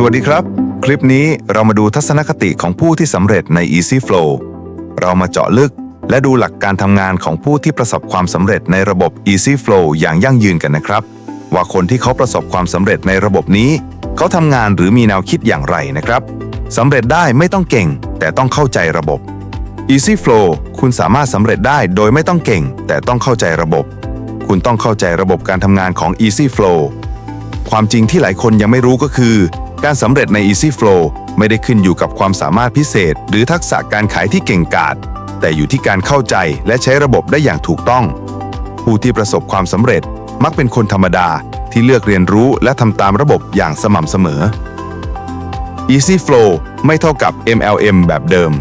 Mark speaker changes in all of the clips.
Speaker 1: สวัสดีครับ คลิปนี้เรามาดูทัศนคติของผู้ที่สำเร็จใน Easy Flow เรามาเจาะลึกและดูหลักการทำงานของผู้ที่ประสบความสำเร็จในระบบ Easy Flow อย่างยั่งยืนกันนะครับ ว่าคนที่เขาประสบความสำเร็จในระบบนี้ เขาทำงานหรือมีแนวคิดอย่างไรนะครับสำเร็จได้ไม่ต้องเก่ง แต่ต้องเข้าใจระบบ Easy Flow คุณสามารถสำเร็จได้โดยไม่ต้องเก่ง แต่ต้องเข้าใจระบบ คุณต้องเข้าใจระบบการทำงานของ Easy Flow ความจริงที่หลายคนยังไม่รู้ก็คือ การสำเร็จใน Easy Flow ไม่ได้ขึ้นอยู่กับความสามารถพิเศษ หรือทักษะการขายที่เก่งกาจแต่อยู่ที่การเข้าใจและใช้ระบบได้อย่างถูกต้อง ผู้ที่ประสบความสำเร็จมักเป็นคนธรรมดาที่เลือกเรียนรู้และทำตามระบบอย่างสม่ำเสมอ Easy Flow ไม่เท่ากับ MLM แบบเดิม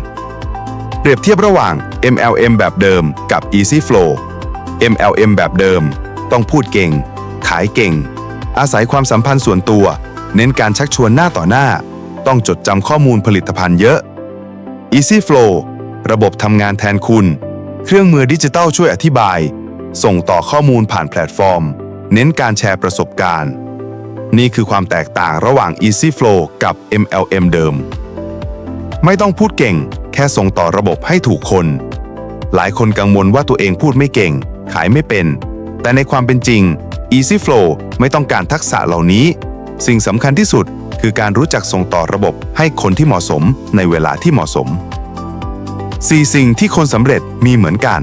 Speaker 1: เปรียบเทียบระหว่าง MLM แบบเดิมกับ Easy Flow MLM แบบเดิม ต้องพูดเก่ง ขายเก่ง อาศัยความสัมพันธ์ส่วนตัว เน้นการชักชวนหน้าต่อหน้า ต้องจดจำข้อมูลผลิตภัณฑ์เยอะ Easy Flow ระบบทำงานแทนคุณ เครื่องมือดิจิตัลช่วยอธิบาย ส่งต่อข้อมูลผ่านแพลตฟอร์ม เน้นการแชร์ประสบการณ์ นี่คือความแตกต่างระหว่าง Easy Flow กับ MLM เดิม ไม่ต้องพูดเก่ง แค่ส่งต่อระบบให้ถูกคน หลายคนกังวลว่าตัวเองพูดไม่เก่ง ขายไม่เป็น แต่ในความเป็นจริง Easy Flow ไม่ต้องการทักษะเหล่านี้ สิ่งสำคัญที่สุดคือการรู้จักส่งต่อระบบให้คนที่เหมาะสมในเวลาที่เหมาะสม 4 สิ่งที่คนสำเร็จมีเหมือนกัน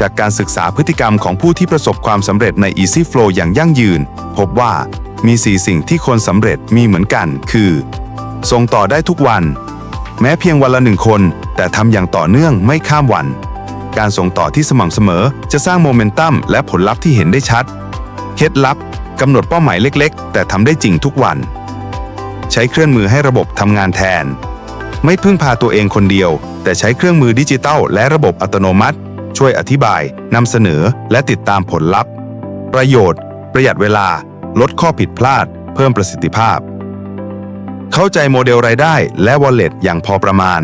Speaker 1: จากการศึกษาพฤติกรรมของผู้ที่ประสบความสำเร็จใน Easy Flow อย่างยั่งยืน พบว่ามี 4 สิ่งที่คนสำเร็จมีเหมือนกัน คือ ส่งต่อได้ทุกวัน แม้เพียงวันละหนึ่งคน แต่ทำอย่างต่อเนื่องไม่ข้ามวัน การส่งต่อที่สม่ำเสมอจะสร้างโมเมนตัมและผลลัพธ์ที่เห็นได้ชัด เคล็ดลับกำหนดเป้าหมายเล็กๆ แต่ทำได้จริงทุกวัน ใช้เครื่องมือให้ระบบทำงานแทน ไม่พึ่งพาตัวเองคนเดียว แต่ใช้เครื่องมือดิจิตัลและระบบอัตโนมัติ ช่วยอธิบายนำเสนอและติดตามผลลัพธ์ ประโยชน์ ประหยัดเวลา ลดข้อผิดพลาด เพิ่มประสิทธิภาพ เข้าใจโมเดลรายได้และ Wallet อย่างพอประมาณ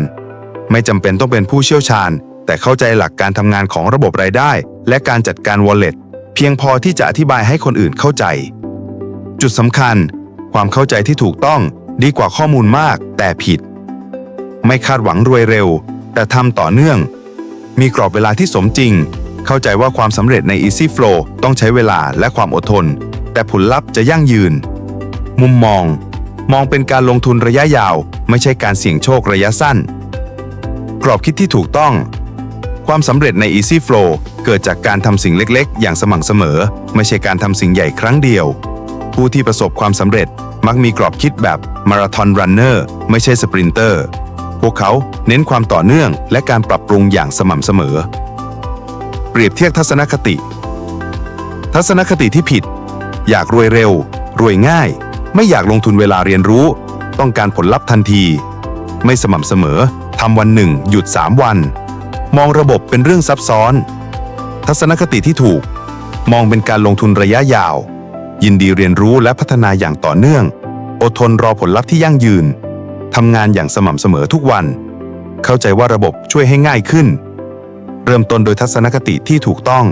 Speaker 1: ไม่จำเป็นต้องเป็นผู้เชี่ยวชาญ แต่เข้าใจหลักการทำงานของระบบรายได้ และการจัดการ Wallet เพียงพอที่จะอธิบายให้คนอื่นเข้าใจ จุดสำคัญ ความเข้าใจที่ถูกต้องดีกว่าข้อมูลมากแต่ผิด ไม่คาดหวังรวยเร็ว แต่ทำต่อเนื่อง มีกรอบเวลาที่สมจริง เข้าใจว่าความสำเร็จใน Easy Flow ต้องใช้เวลาและความอดทน แต่ผลลัพธ์จะยั่งยืน มุมมอง มองเป็นการลงทุนระยะยาว ไม่ใช่การเสี่ยงโชคระยะสั้น กรอบคิดที่ถูกต้อง ความสำเร็จใน Easy Flow เกิดจากการทำสิ่งเล็กๆ อย่างสม่ำเสมอ ไม่ใช่การทำสิ่งใหญ่ครั้งเดียว ผู้ที่ประสบความสำเร็จมักมีกรอบคิดแบบมาราธอนรันเนอร์ไม่ใช่สปรินเตอร์ พวกเขาเน้นความต่อเนื่องและการปรับปรุงอย่างสม่ำเสมอ เปรียบเทียบทัศนคติ ทัศนคติที่ผิด อยากรวยเร็ว รวยง่าย ไม่อยากลงทุนเวลาเรียนรู้ ต้องการผลลัพธ์ทันที ไม่สม่ำเสมอทำวันหนึ่ง หยุด 3 วัน มองระบบเป็นเรื่องซับซ้อน ทัศนคติที่ถูก มองเป็นการลงทุนระยะยาว ยินดีเรียนรู้และพัฒนาอย่างต่อเนื่อง อดทนรอผลลัพธ์ที่ยั่งยืนทำงานอย่างสม่ำเสมอทุกวัน เข้าใจว่าระบบช่วยให้ง่ายขึ้น เริ่มต้นโดยทัศนคติที่ถูกต้อง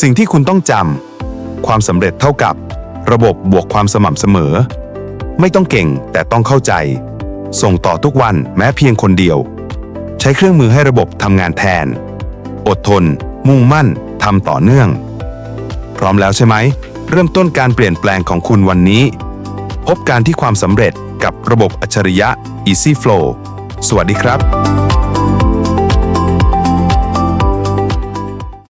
Speaker 1: สิ่งที่คุณต้องจำความสำเร็จเท่ากับ ระบบบวกความสม่ำเสมอ ไม่ต้องเก่งแต่ต้องเข้าใจ ส่งต่อทุกวันแม้เพียงคนเดียว ใช้เครื่องมือให้ระบบทำงานแทน อดทน มุ่งมั่นทำต่อเนื่อง พร้อมแล้วใช่ไหม เริ่มต้นการเปลี่ยนแปลงของคุณวันนี้ พบการที่ความสำเร็จกับระบบอัจฉริยะ Easy Flow สวัสดีครับ